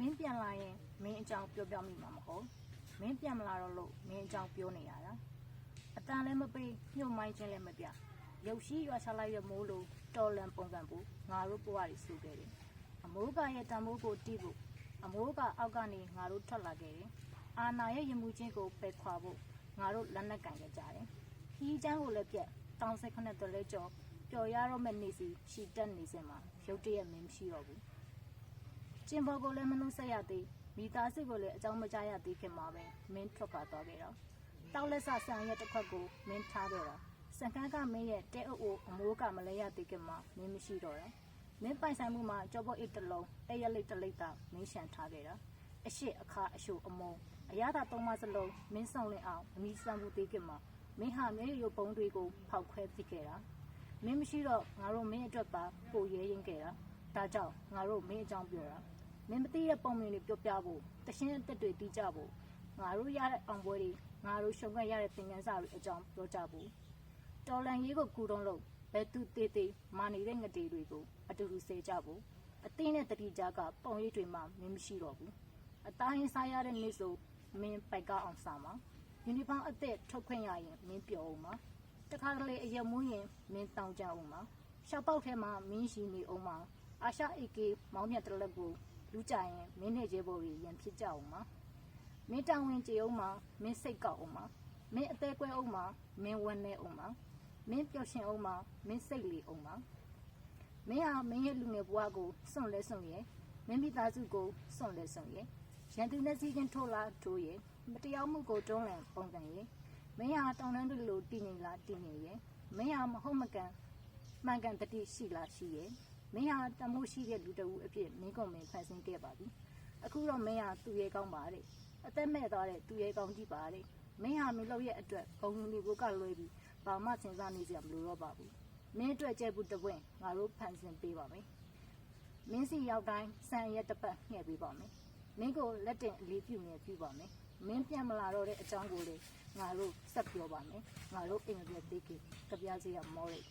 မင်းပြန်လာရင်မင်းအကြောင်းပြောပြမိမှာမဟုတ်မင်းပြန်မလာတော့လို့မင်းအကြောင်းပြောနေရတာအတန်လည်းမပေးညှို့မိုင်းခြင်းလည်းမပြရုပ်ရှိရွာချလိုက်ရမိုးလို့တော်လန်ပုံစံဖို့ငါတို့ဘဝတွေဆူခဲ့တယ်အမိုးကရဲ့တံမိုးကိုတီးဖို့အမိုးကအောက်ကနေငါတို့ထွက်လာခဲ့တယ်အာနာရဲ့ရမှုချင်းကိုပယ်ခွာဖို့ငါတို့လက်နက်ကင်ခဲ့ကြတယ်ခီးချမ်းကိုလည်းပြက်တောင်စိတ်ခနဲ့တလဲကြော်ပျော်ရတော့မဲ့နေစီရှီတက်နေစင်မှာရုတ်တရက်မင်းမရှိတော့ဘူး ကျင်ပေါ်ကိုလည်းမနှုတ်ဆက်ရသေးမိသားစုကိုလည်းအကြောင်းမကြားရသေးခင်မှာပဲမင်းထွက်ခွာသွားခဲ့တော့တောက်လက်ဆဆန်ရဲ့တစ်ခွက်ကိုမင်းထားခဲ့တာစံကန်းကမင်းရဲ့တဲအုပ်အိုအမိုးကမလဲရသေးခင်မှာမင်းမရှိတော့တယ်မင်းပိုင်ဆိုင်မှုမှာကြောပုတ်အိတ်တစ်လုံးတရက်လိတ်တစ်လိတ်တာမင်းရှန်ထားခဲ့တာအရှိအခါအရှုအမုံအရသာသုံးပါးစလုံးမင်းဆောင်လင်အောင်အမိစံမှုသေးခင်မှာမင်းဟာမျက်ရည်ရုပ်ပုံးတွေကိုဖောက်ခွဲပစ်ခဲ့တာမင်းမရှိတော့ငါတို့မင်းအတွက်ပါပိုရဲရင်ခဲ့တာဒါကြောင့်ငါတို့မင်းအကြောင်းပြောတာ မင်းမသိတဲ့ပုံမြင်တွေပြောပြဖို့တရှင်းအသက်တွေတီးကြဖို့ငါတို့ရတဲ့အောင်ပွဲတွေငါတို့ရှုံခွင့်ရတဲ့သင်ခန်းစာတွေအကြောင်းပြောကြဖို့တော်လန်ရေးကိုကူတုံးလို့ဘယ်သူသေးသေးမာနေတဲ့ငတေတွေကိုအတူတူဆဲကြဖို့အတင်းနဲ့တတိကြကပုံရိပ်တွေမှမင်းမရှိတော့ဘူးအသားရင်စားရတဲ့နေ့ဆိုမင်းပိုက်ကအောင်စားမှာယူနီဖောင်းအသက်ထုတ်ခွင့်ရရင်မင်းပြောအောင်မှာတခါကလေးအရက်မူးရင်မင်းတောင်းကြအောင်ပါရှောက်ပေါက်ထဲမှာမင်းရှိနေအောင်ပါအာရှအေကေမောင်းမြတ်တလက်ကို လူကြရင်မင်းနဲ့ကျဲပေါ်ကြီးရန်ဖြစ်ကြအောင်ပါမင်းတောင်းဝင်ကြအောင်ပါမင်းစိတ်ကောက်အောင်ပါမင်းအသေးကွဲအောင်ပါမင်းဝန်းနေအောင်ပါမင်းပျော်ရှင်အောင်ပါမင်းစိတ်လီအောင်ပါမင်းဟာမင်းရဲ့လူငယ်ဘဝကိုစွန့်လဲစွန့်ရဲ့မင်းမိသားစုကိုစွန့်လဲစွန့်ရဲ့ရန်သူနဲ့စီးချင်းထိုးလာထိုးရဲ့မတရားမှုကိုတွန်းလှန်ပုံစံရဲ့မင်းဟာတောင်းတန်းတွေလိုတည်ငြိမ်လားတည်ငြိမ်ရဲ့မင်းဟာမဟုတ်မကန်မှန်ကန်တတိရှိလားရှိရဲ့ မင်းဟာတမိုးရှိတဲ့လူတအုပ်အဖြစ်မင်းကုန်မင်းဖန်ဆင်းခဲ့ပါပြီအခုတော့မင်းဟာသူ့ရဲ့ကောင်းပါတဲ့အသက်မဲ့သွားတဲ့သူ့ရဲ့ကောင်းကြည့်ပါတဲ့မင်းဟာမင်းလုပ်ရဲ့အတွက်ဂုံလူကိုကလွဲပြီးဘာမှစဉ်းစားနေစရာမလိုတော့ပါဘူးမင်းအတွက်ကျဲဘူးတပွင့်ငါတို့ဖန်ဆင်းပေးပါမယ်မင်းစီရောက်တိုင်းဆန်ရက်တစ်ပတ်ညှဲ့ပေးပါမယ်မင်းကိုလက်တင်အလေးပြုနေပြုပါမယ်မင်းပြန်မလာတော့တဲ့အကြောင်းကိုလေငါတို့ဆက်ပြောပါမယ်ငါတို့အိမ်မပြတ်သေးခင်ကြပြစီရမော်ရိတ်